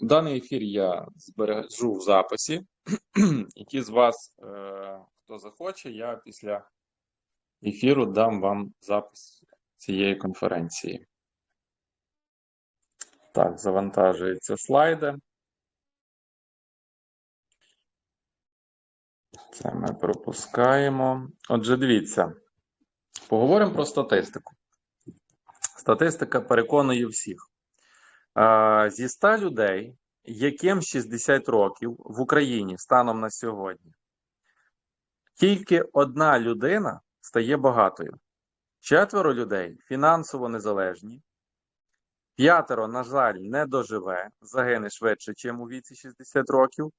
Даний ефір я збережу в записі. І ті з вас, е, хто захоче, я після ефіру дам вам запис цієї конференції. Так, завантажуються слайди. Це ми пропускаємо. Отже, дивіться, поговоримо про статистику. Статистика переконує всіх. Зі 100 людей, яким 60 років в Україні станом на сьогодні, тільки одна людина стає багатою. Четверо людей фінансово незалежні. П'ятеро, на жаль, не доживе, загине швидше, ніж у віці 60 років.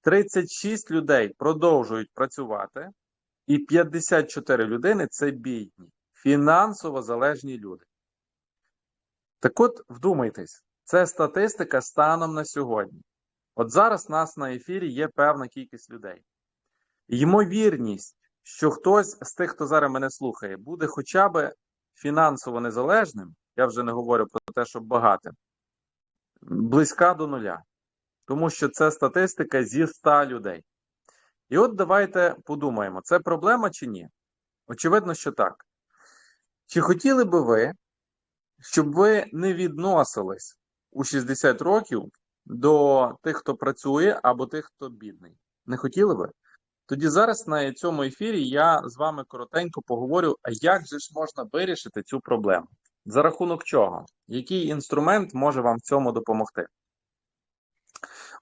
36 людей продовжують працювати, і 54 людини це бідні, фінансово залежні люди. Так от, вдумайтесь, це статистика станом на сьогодні. От зараз у нас на ефірі є певна кількість людей. Ймовірність, що хтось з тих, хто зараз мене слухає, буде хоча б фінансово незалежним, я вже не говорю про те, щоб багатим, близька до нуля. Тому що це статистика зі 100 людей. І от давайте подумаємо, це проблема чи ні? Очевидно, що так. Чи хотіли би ви, щоб ви не відносились у 60 років до тих, хто працює, або тих, хто бідний? Не хотіли би? Тоді зараз на цьому ефірі я з вами коротенько поговорю, а як же ж можна вирішити цю проблему? За рахунок чого? Який інструмент може вам в цьому допомогти?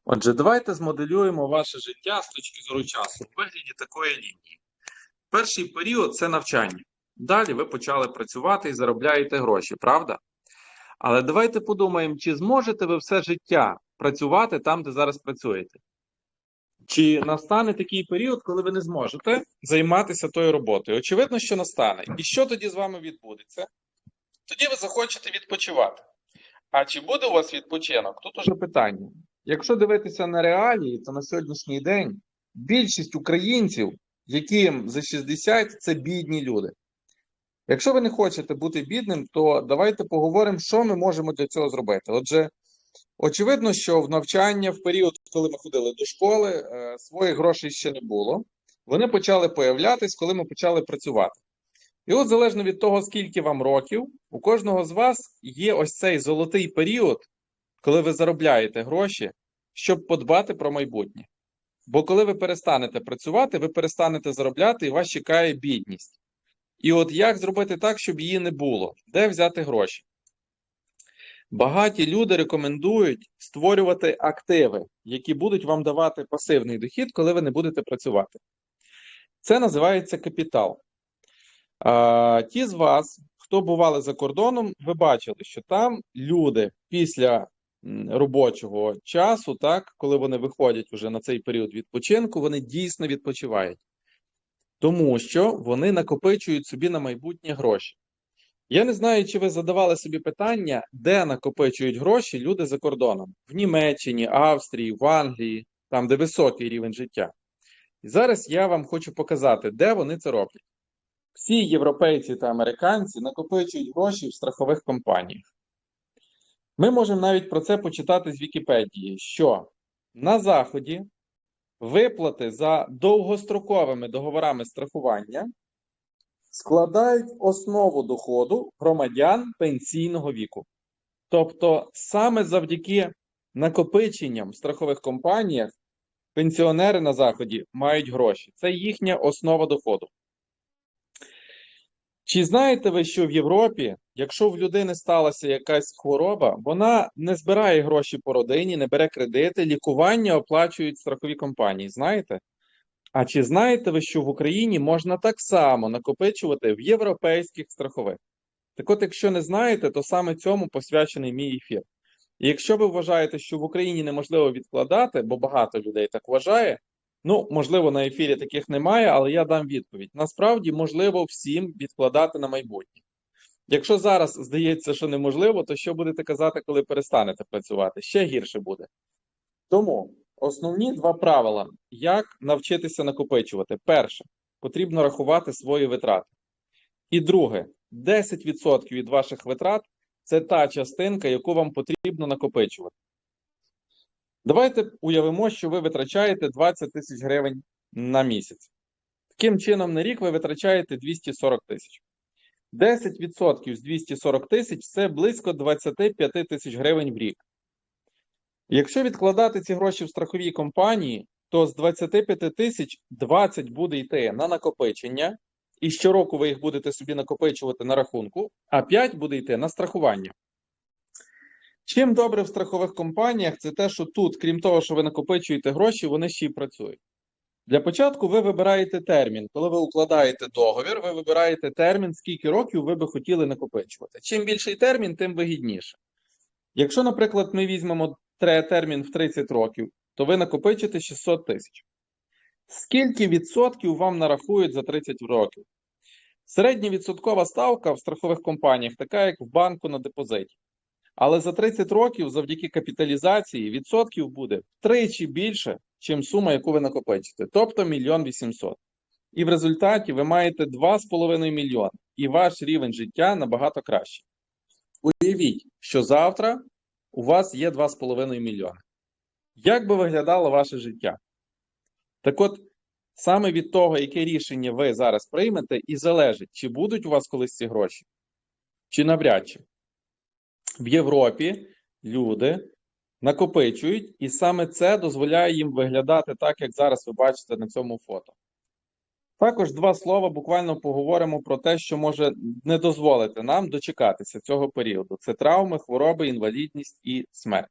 Отже, давайте змоделюємо ваше життя з точки зору часу в вигляді такої лінії. Перший період це навчання. Далі ви почали працювати і заробляєте гроші, правда? Але давайте подумаємо, чи зможете ви все життя працювати там, де зараз працюєте? Чи настане такий період, коли ви не зможете займатися тою роботою? Очевидно, що настане. І що тоді з вами відбудеться? Тоді ви захочете відпочивати. А чи буде у вас відпочинок? Тут уже питання. Якщо дивитися на реалії, то на сьогоднішній день більшість українців, яким за 60, це бідні люди. Якщо ви не хочете бути бідним, то давайте поговоримо, що ми можемо для цього зробити. Отже, очевидно, що в навчання в період, коли ми ходили до школи, е, своїх грошей ще не було. Вони почали появлятись, коли ми почали працювати. І от, залежно від того, скільки вам років, у кожного з вас є ось цей золотий період, коли ви заробляєте гроші, щоб подбати про майбутнє. Бо коли ви перестанете працювати, ви перестанете заробляти і вас чекає бідність. І от як зробити так, щоб її не було? Де взяти гроші? Багаті люди рекомендують створювати активи, які будуть вам давати пасивний дохід, коли ви не будете працювати. Це називається капітал. А, ті з вас, хто бували за кордоном, ви бачили, що там люди після робочого часу, так, коли вони виходять вже на цей період відпочинку, вони дійсно відпочивають. Тому що вони накопичують собі на майбутнє гроші. Я не знаю, чи ви задавали собі питання, де накопичують гроші люди за кордоном: в Німеччині, Австрії, в Англії, там, де високий рівень життя. І зараз я вам хочу показати, де вони це роблять. Всі європейці та американці накопичують гроші в страхових компаніях. Ми можемо навіть про це почитати з Вікіпедії, що на Заході виплати за довгостроковими договорами страхування складають основу доходу громадян пенсійного віку. Тобто, саме завдяки накопиченням в страхових компаніях пенсіонери на Заході мають гроші. Це їхня основа доходу. Чи знаєте ви, що в Європі, якщо в людини сталася якась хвороба, вона не збирає гроші по родині, не бере кредити, лікування оплачують страхові компанії. Знаєте? А чи знаєте ви, що в Україні можна так само накопичувати в європейських страхових? Так от, якщо не знаєте, то саме цьому посвячений мій ефір. І якщо ви вважаєте, що в Україні неможливо відкладати, бо багато людей так вважає, ну, можливо, на ефірі таких немає, але я дам відповідь. Насправді, можливо всім відкладати на майбутнє. Якщо зараз здається, що неможливо, то що будете казати, коли перестанете працювати? Ще гірше буде. Тому основні два правила, як навчитися накопичувати. Перше, потрібно рахувати свої витрати. І друге, 10% від ваших витрат це та частинка, яку вам потрібно накопичувати. Давайте уявимо, що ви витрачаєте 20 тисяч гривень на місяць. Таким чином, на рік ви витрачаєте 240 тисяч. 10% з 240 тисяч це близько 25 тисяч гривень в рік. Якщо відкладати ці гроші в страховій компанії, то з 25 тисяч 20 буде йти на накопичення, і щороку ви їх будете собі накопичувати на рахунку, а 5 буде йти на страхування. Чим добре в страхових компаніях, це те, що тут, крім того, що ви накопичуєте гроші, вони ще й працюють. Для початку ви вибираєте термін. Коли ви укладаєте договір, ви вибираєте термін, скільки років ви би хотіли накопичувати. Чим більший термін, тим вигідніше. Якщо, наприклад, ми візьмемо термін в 30 років, то ви накопичите 600 тисяч. Скільки відсотків вам нарахують за 30 років? Середня відсоткова ставка в страхових компаніях така, як в банку на депозиті. Але за 30 років, завдяки капіталізації, відсотків буде втричі більше, чим сума, яку ви накопичите, тобто мільйон вісімсот. І в результаті ви маєте 2,5 мільйони, і ваш рівень життя набагато кращий. Уявіть, що завтра у вас є 2,5 мільйони. Як би виглядало ваше життя? Так от, саме від того, яке рішення ви зараз приймете, і залежить, чи будуть у вас колись ці гроші, чи навряд чи. В Європі люди накопичують, і саме це дозволяє їм виглядати так, як зараз ви бачите на цьому фото. Також два слова буквально поговоримо про те, що може не дозволити нам дочекатися цього періоду: це травми, хвороби, інвалідність і смерть.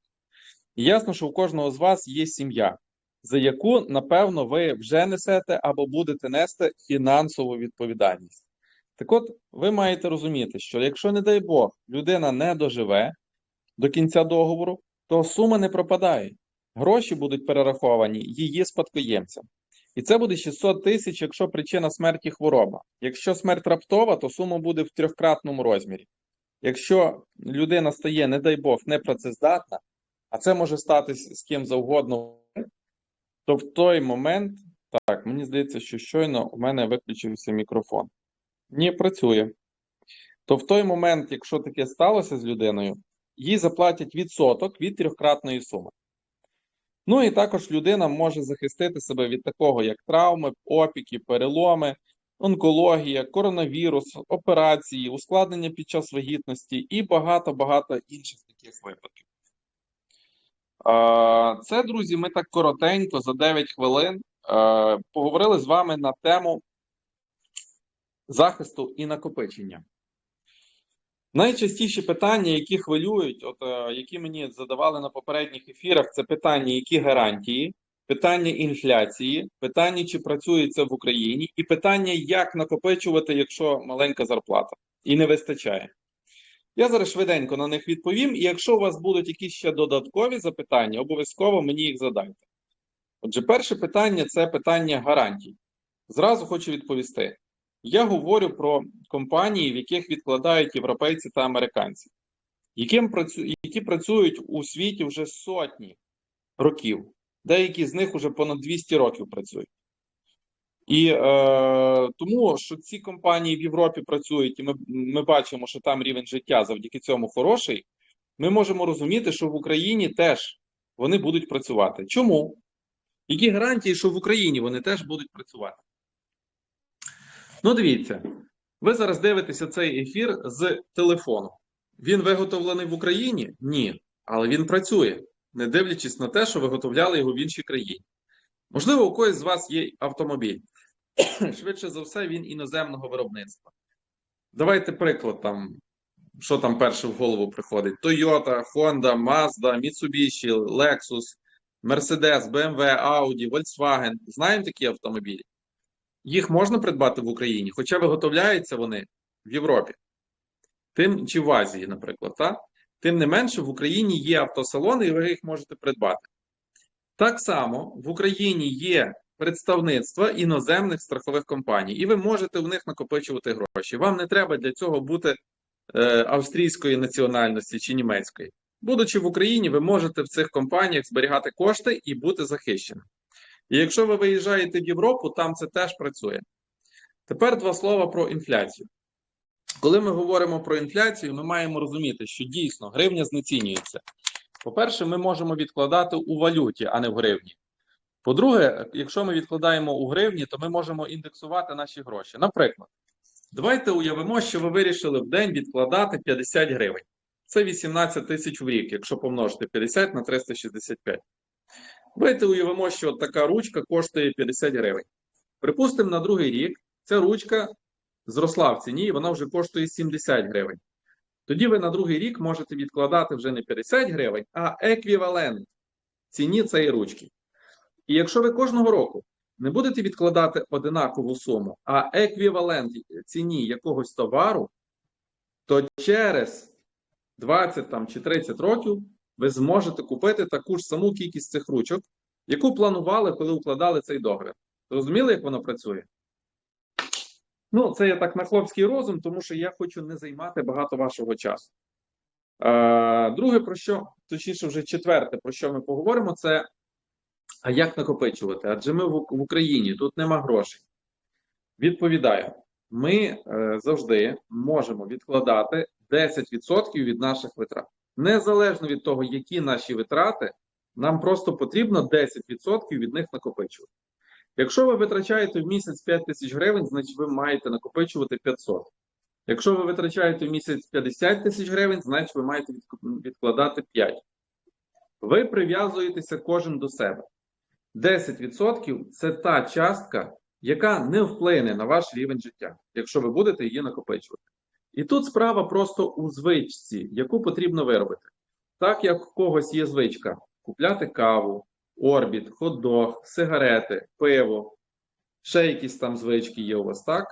І ясно, що у кожного з вас є сім'я, за яку, напевно, ви вже несете або будете нести фінансову відповідальність. Так от, ви маєте розуміти, що якщо, не дай Бог, людина не доживе до кінця договору, то сума не пропадає. Гроші будуть перераховані її спадкоємцям. І це буде 600 тисяч, якщо причина смерті хвороба. Якщо смерть раптова, то сума буде в трьохкратному розмірі. Якщо людина стає, не дай Бог, непрацездатна, а це може статись з ким завгодно, то в той момент, так, мені здається, що щойно у мене виключився мікрофон. Ні, працює. То в той момент, якщо таке сталося з людиною, їй заплатять відсоток від трьохкратної суми. Ну і також людина може захистити себе від такого, як травми, опіки, переломи, онкологія, коронавірус, операції, ускладнення під час вагітності і багато-багато інших таких випадків. Це, друзі, ми так коротенько за 9 хвилин е, поговорили з вами на тему захисту і накопичення. Найчастіші питання, які хвилюють, от е, які мені задавали на попередніх ефірах, це питання, які гарантії, питання інфляції, питання, чи працює це в Україні, і питання, як накопичувати, якщо маленька зарплата і не вистачає. Я зараз швиденько на них відповім, і якщо у вас будуть якісь ще додаткові запитання, обов'язково мені їх задайте. Отже, перше питання це питання гарантій. Зразу хочу відповісти. Я говорю про компанії, в яких відкладають європейці та американці, які працюють у світі вже сотні років. Деякі з них вже понад 200 років працюють. І е, тому, що ці компанії в Європі працюють, і ми, ми бачимо, що там рівень життя завдяки цьому хороший, ми можемо розуміти, що в Україні теж вони будуть працювати. Чому? Які гарантії, що в Україні вони теж будуть працювати? Ну, дивіться, ви зараз дивитеся цей ефір з телефону. Він виготовлений в Україні? Ні. Але він працює, не дивлячись на те, що виготовляли його в іншій країні. Можливо, у когось з вас є автомобіль. Швидше за все, він іноземного виробництва. Давайте приклад там, що там перше в голову приходить: Toyota, Honda, Mazda, Mitsubishi, Lexus, Mercedes, BMW, Audi, Volkswagen. Знаємо такі автомобілі? Їх можна придбати в Україні, хоча виготовляються вони в Європі. Тим чи в Азії, наприклад. Так? Тим не менше, в Україні є автосалони, і ви їх можете придбати. Так само в Україні є представництва іноземних страхових компаній, і ви можете в них накопичувати гроші. Вам не треба для цього бути е, австрійської національності чи німецької. Будучи в Україні, ви можете в цих компаніях зберігати кошти і бути захищеним. І якщо ви виїжджаєте в Європу, там це теж працює. Тепер два слова про інфляцію. Коли ми говоримо про інфляцію, ми маємо розуміти, що дійсно гривня знецінюється. По-перше, ми можемо відкладати у валюті, а не в гривні. По-друге, якщо ми відкладаємо у гривні, то ми можемо індексувати наші гроші. Наприклад, давайте уявимо, що ви вирішили в день відкладати 50 гривень. Це 18 тисяч в рік, якщо помножити 50 на 365. Давайте уявимо, що така ручка коштує 50 гривень. Припустимо, на другий рік ця ручка зросла в ціні, і вона вже коштує 70 гривень. Тоді ви на другий рік можете відкладати вже не 50 гривень, а еквівалент ціні цієї ручки. І якщо ви кожного року не будете відкладати одинакову суму, а еквівалент ціні якогось товару, то через 20 там, чи 30 років ви зможете купити таку ж саму кількість цих ручок, яку планували, коли укладали цей договір. Зрозуміли, як воно працює? Ну, це я так на хлопський розум, тому що я хочу не займати багато вашого часу. Е, друге, про що, точніше, вже четверте, про що ми поговоримо, це як накопичувати? Адже ми в Україні, тут нема грошей. Відповідаю, ми е, завжди можемо відкладати 10% від наших витрат. Незалежно від того, які наші витрати, нам просто потрібно 10% від них накопичувати. Якщо ви витрачаєте в місяць 5 тисяч гривень, значить ви маєте накопичувати 500. Якщо ви витрачаєте в місяць 50 тисяч гривень, значить ви маєте відкладати 5. Ви прив'язуєтеся кожен до себе. 10% це та частка, яка не вплине на ваш рівень життя, якщо ви будете її накопичувати. І тут справа просто у звичці, яку потрібно виробити. Так як у когось є звичка купляти каву, орбіт, хот-дог, сигарети, пиво, ще якісь там звички є у вас, так?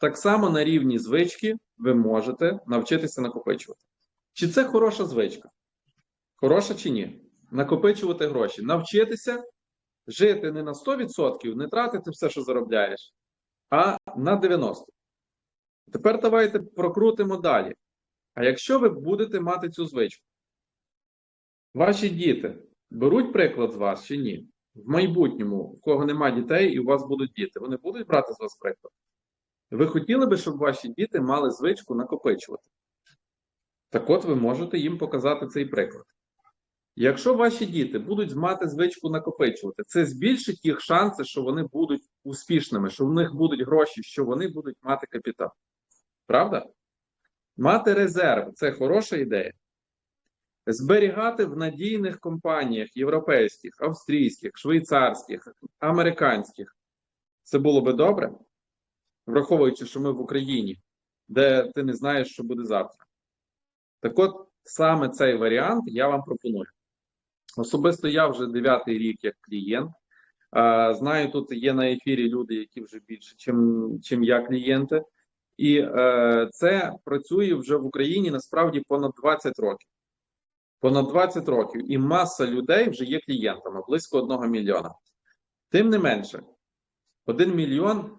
Так само на рівні звички ви можете навчитися накопичувати. Чи це хороша звичка? Хороша чи ні? Накопичувати гроші, навчитися жити не на 100%, не тратити все, що заробляєш, а на 90%. Тепер давайте прокрутимо далі. А якщо ви будете мати цю звичку, ваші діти беруть приклад з вас чи ні? В майбутньому, в кого немає дітей і у вас будуть діти, вони будуть брати з вас приклад. Ви хотіли би, щоб ваші діти мали звичку накопичувати? Так от ви можете їм показати цей приклад. Якщо ваші діти будуть мати звичку накопичувати, це збільшить їх шанси, що вони будуть успішними, що в них будуть гроші, що вони будуть мати капітал. Правда? Мати резерв це хороша ідея. Зберігати в надійних компаніях європейських, австрійських, швейцарських, американських. Це було би добре, враховуючи, що ми в Україні, де ти не знаєш, що буде завтра. Так от, саме цей варіант я вам пропоную. Особисто я вже дев'ятий рік як клієнт. Знаю, тут є на ефірі люди, які вже більше, чим, чим я клієнти. І е, це працює вже в Україні насправді понад 20 років. Понад 20 років. І маса людей вже є клієнтами, близько 1 мільйона. Тим не менше, 1 мільйон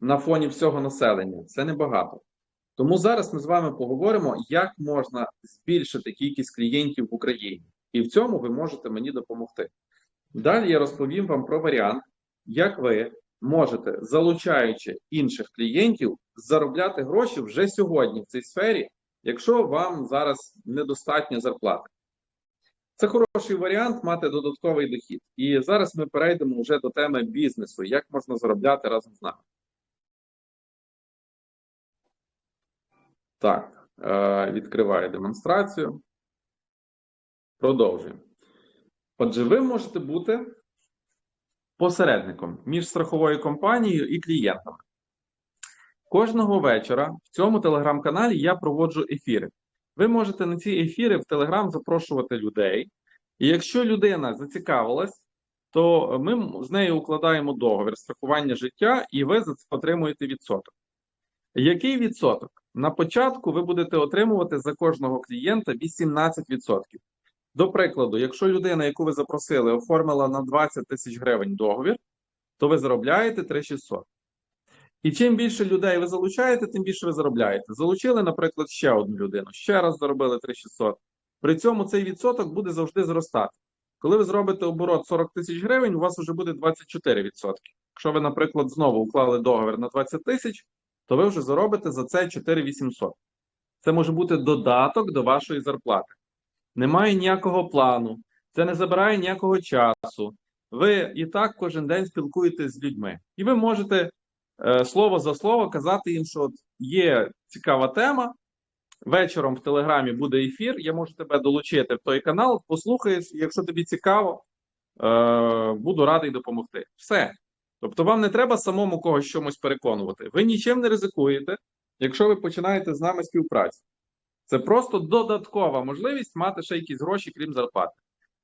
на фоні всього населення це небагато. Тому зараз ми з вами поговоримо, як можна збільшити кількість клієнтів в Україні. І в цьому ви можете мені допомогти. Далі я розповім вам про варіант, як ви можете, залучаючи інших клієнтів, заробляти гроші вже сьогодні в цій сфері, якщо вам зараз недостатня зарплата. Це хороший варіант мати додатковий дохід. І зараз ми перейдемо вже до теми бізнесу, як можна заробляти разом з нами. Так, е, відкриваю демонстрацію. Продовжуємо. Отже, ви можете бути посередником між страховою компанією і клієнтами. Кожного вечора в цьому телеграм-каналі я проводжу ефіри. Ви можете на ці ефіри в Телеграм запрошувати людей. І якщо людина зацікавилась, то ми з нею укладаємо договір страхування життя, і ви за це отримуєте відсоток. Який відсоток? На початку ви будете отримувати за кожного клієнта 18%. До прикладу, якщо людина, яку ви запросили, оформила на 20 тисяч гривень договір, то ви заробляєте 3600. І чим більше людей ви залучаєте, тим більше ви заробляєте. Залучили, наприклад, ще одну людину, ще раз заробили 3600. При цьому цей відсоток буде завжди зростати. Коли ви зробите оборот 40 тисяч гривень, у вас вже буде 24%. Якщо ви, наприклад, знову уклали договір на 20 тисяч, то ви вже заробите за це 4800. Це може бути додаток до вашої зарплати. Немає ніякого плану, це не забирає ніякого часу. Ви і так кожен день спілкуєтесь з людьми. І ви можете е, слово за слово казати їм, що от є цікава тема. Вечором в Телеграмі буде ефір. Я можу тебе долучити в той канал. Послухаєш, якщо тобі цікаво, е, буду радий допомогти. Все. Тобто, вам не треба самому когось чомусь переконувати. Ви нічим не ризикуєте, якщо ви починаєте з нами співпрацю. Це просто додаткова можливість мати ще якісь гроші, крім зарплати.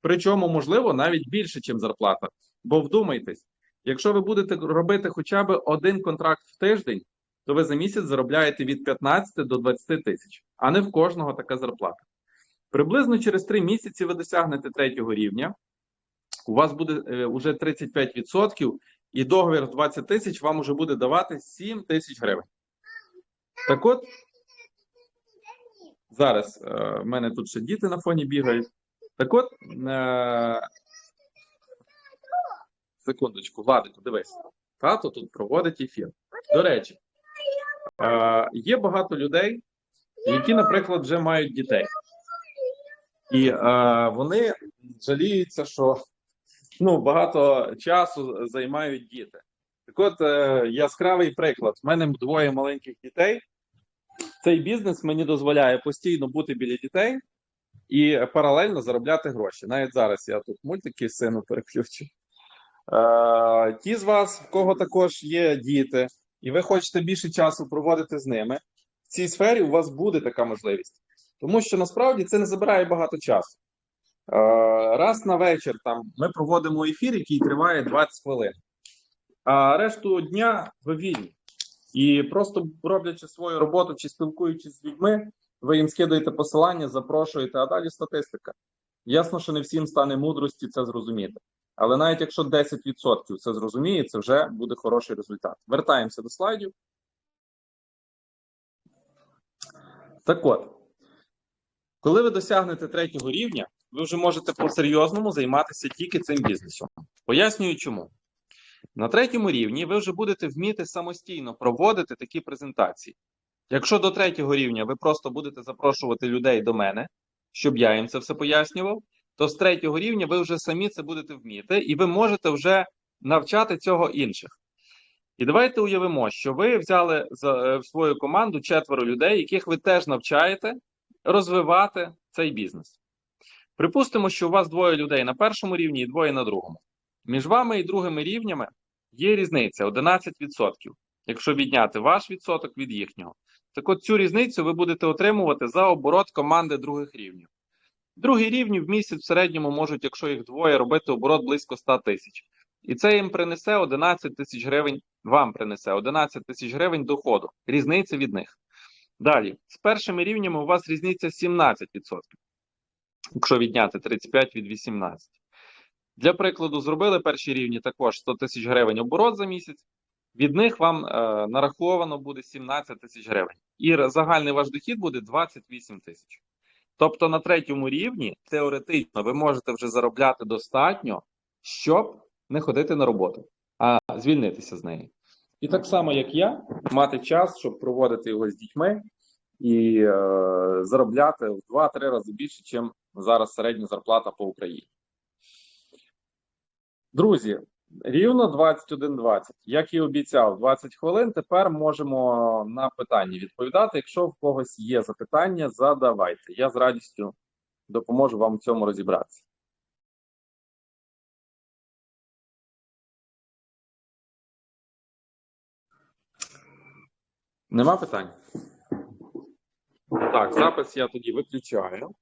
Причому, можливо, навіть більше, ніж зарплата. Бо вдумайтесь, якщо ви будете робити хоча б один контракт в тиждень, то ви за місяць заробляєте від 15 до 20 тисяч, а не в кожного така зарплата. Приблизно через 3 місяці ви досягнете третього рівня. У вас буде е, уже 35%, і договір в 20 тисяч вам уже буде давати 7 тисяч гривень. Так от, зараз е, в мене тут ще діти на фоні бігають. Так от, е, секундочку, Владику, дивись. Тато тут проводить ефір. До речі, е, є багато людей, які, наприклад, вже мають дітей. І вони жаліються, що ну, багато часу займають діти. Так от, яскравий приклад. У мене двоє маленьких дітей. Цей бізнес мені дозволяє постійно бути біля дітей і паралельно заробляти гроші. Навіть зараз я тут мультики сину переключу. Е, ті з вас, в кого також є діти, і ви хочете більше часу проводити з ними, в цій сфері у вас буде така можливість. Тому що насправді це не забирає багато часу. Е, раз на вечір там ми проводимо ефір, який триває 20 хвилин, а решту дня ви вільні. І просто роблячи свою роботу чи спілкуючись з людьми, ви їм скидаєте посилання, запрошуєте, а далі статистика. Ясно, що не всім стане мудрості це зрозуміти. Але навіть якщо 10% це зрозуміє, це вже буде хороший результат. Вертаємося до слайдів. Так от, коли ви досягнете третього рівня, ви вже можете по-серйозному займатися тільки цим бізнесом. Пояснюю чому. На третьому рівні ви вже будете вміти самостійно проводити такі презентації. Якщо до третього рівня ви просто будете запрошувати людей до мене, щоб я їм це все пояснював, то з третього рівня ви вже самі це будете вміти, і ви можете вже навчати цього інших. І давайте уявимо, що ви взяли е, в свою команду четверо людей, яких ви теж навчаєте розвивати цей бізнес. Припустимо, що у вас двоє людей на першому рівні і двоє на другому. Між вами і другими рівнями є різниця 11%, якщо відняти ваш відсоток від їхнього. Так от цю різницю ви будете отримувати за оборот команди других рівнів. Другі рівні в місяць в середньому можуть, якщо їх двоє, робити оборот близько 100 тисяч. І це їм принесе 11 тисяч гривень, вам принесе 11 тисяч гривень доходу. Різниця від них. Далі, з першими рівнями у вас різниця 17%, якщо відняти 35 від 18. Для прикладу, зробили перші рівні також 100 тисяч гривень оборот за місяць. Від них вам е, нараховано буде 17 тисяч гривень. І загальний ваш дохід буде 28 тисяч. Тобто на третьому рівні теоретично ви можете вже заробляти достатньо, щоб не ходити на роботу, а звільнитися з неї. І так само, як я, мати час, щоб проводити його з дітьми і е, заробляти в 2-3 рази більше, ніж зараз середня зарплата по Україні. Друзі, рівно 21.20. Як і обіцяв, 20 хвилин. Тепер можемо на питання відповідати. Якщо в когось є запитання, задавайте. Я з радістю допоможу вам в цьому розібратися. Нема питань? Так, запис я тоді виключаю.